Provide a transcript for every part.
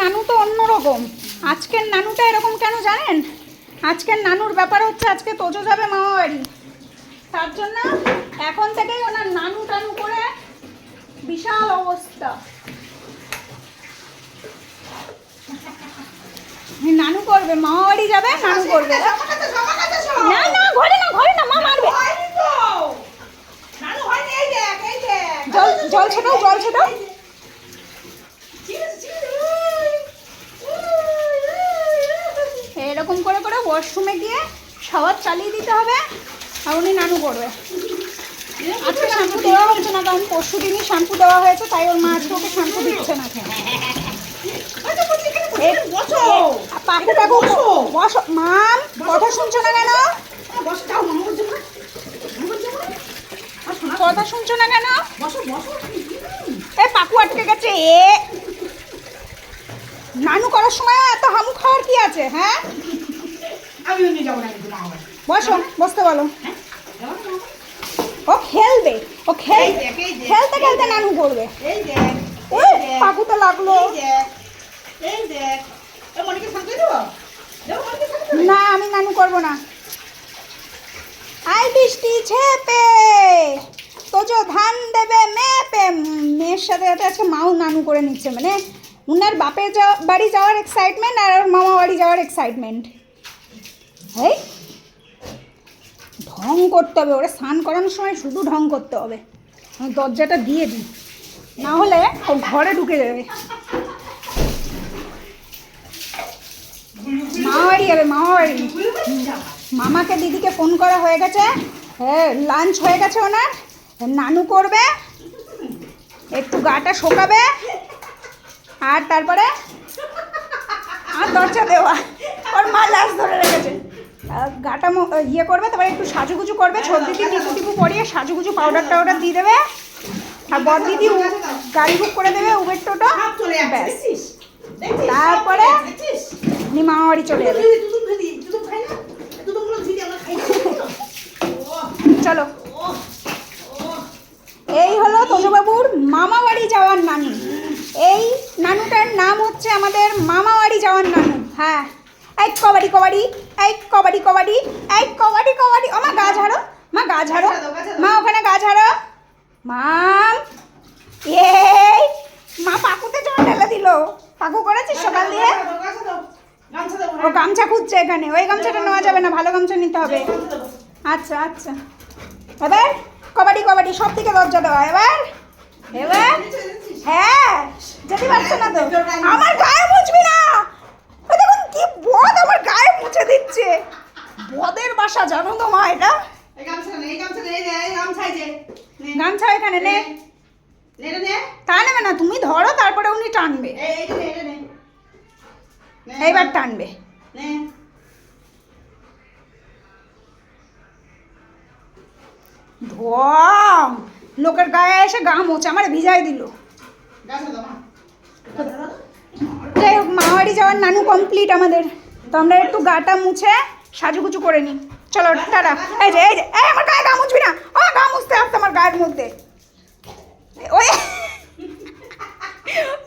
নানু তো অন্যরকম আজকের নানুটা এরকম কেন জানেন? আজকের নানুর ব্যাপার হচ্ছে আজকে তোজো যাবে মামা বাড়ি তার জন্য এখন থেকেই ওনার নানু টানু করে বিশাল অবস্থা। নানু করবে মামা বাড়ি যাবে নানু করবে। না না ঘরে না ঘরে না মা মারবে। জল জল ছেটাও জল ছেটাও এরকম করে করে ওয়াশরুমে গিয়ে শাওয়ার চালিয়ে দিতে হবে আর উনি নানু করবে। আজকে শ্যাম্পু দেওয়া হচ্ছে না কারণ পরশু দিনই শ্যাম্পু দেওয়া হয়েছে তাই ওর মা আজকে ওকে শ্যাম্পু দিচ্ছে না পাকু মাম কথা শুনছো না কেন? কথা শুনছো না কেন? এ পাকু আটকে গেছে এ। নানু করার সময় এত হামু খাওয়ার কি আছে হ্যাঁ? বসো বসতে বলো। ও খেলবে ও খেল খেলতে খেলতে নানু করবে। পাকু তো লাগল। না আমি নানু করব না। আই বৃষ্টি ছেপে। তোজো ধান দেবে মেপে। মেয়ের সাথে সাথে আজকে মাও নানু করে নিচ্ছে মানে উনার বাপের বাড়ি যাওয়ার এক্সাইটমেন্ট আর ওর মামা বাড়ি যাওয়ার এক্সাইটমেন্ট এই, ঢং করতে হবে ওরা, স্নান করানোর সময় শুধু ঢং করতে হবে। দরজাটা দিয়ে দিই। না হলে ও ঘরে ঢুকে যাবে। মামা বাড়ি যাবে মামা বাড়ি মামাকে দিদিকে ফোন করা হয়ে গেছে। হ্যাঁ লাঞ্চ হয়ে গেছে ওনার। নানু করবে। একটু গাটা শোকাবে। আর তারপরে আর দরজা দেওয়া। ওর মা লাশ ধরে রেখেছে। গাটা মো- ইয়ে করবে তারপরে একটু সাজুগুজু করবে ছোট দিদি টিপু টিপু পরিয়ে সাজুগুজু পাউডার টাউডার দিয়ে দেবে। আর বড় দিদি গাড়ি বুক করে দেবে উবের টোটো ব্যাস। তারপরে বাড়ি চলে যাবে। চলো। এই হলো তোজবাবুর মামা বাড়ি যাওয়ার নানু। এই নানুটার নাম হচ্ছে আমাদের মামা বাড়ি যাওয়ার নানু। হ্যাঁ। এই কবাডি কবাডি এই কবাডি কবাডি এই কবাডি কবাডি। ও মা গা ঝাড়ো মা গা ঝাড়ো। মা ওখানে গা ঝাড়ো। মাম এই মা পাকুতে জল ঢেলে দিল। পাকু করেছিস সকাল দিয়ে? ও গামছা খুঁজছে এখানে। ওই গামছাটা নেওয়া যাবে না ভালো গামছা নিতে হবে। আচ্ছা আচ্ছা। এবার কবাডি কবাডি সব থেকে দরজা দেওয়া। এবার এবার হ্যাঁ যেতে পারছ না তো। আমার গায়ে মুছবি না ওই দেখুন কি বদ আমার গায়ে দিচ্ছে বদের বাসা জানো তো মা এটা? গামছা এখানে নে। তা নেবে না তুমি ধরো তারপরে উনি টানবে। এইবার টানবে। ধোয়াম লোকের গায়ে এসে গা মোছে আমার ভিজাই দিল। যাই হোক মামাবাড়ি যাওয়ার নানু কমপ্লিট আমাদের। তো আমরা একটু গাটা মুছে সাজুগুজু করে নিই। চলো টাটা। এই যে এই যে এই আমার গায়ে গা মুছবি না। ও গা মুছতে আসতে আমার গায়ের মধ্যে। ওই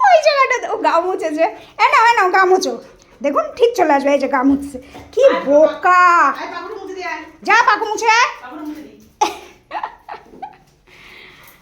ওই জায়গাটা ও গা মুছেছে। এ নাও এ নাও গা মুছো। দেখুন ঠিক চলে আসবে এই যে গা মুছছে। কি বোকা। যা পাকু মুছে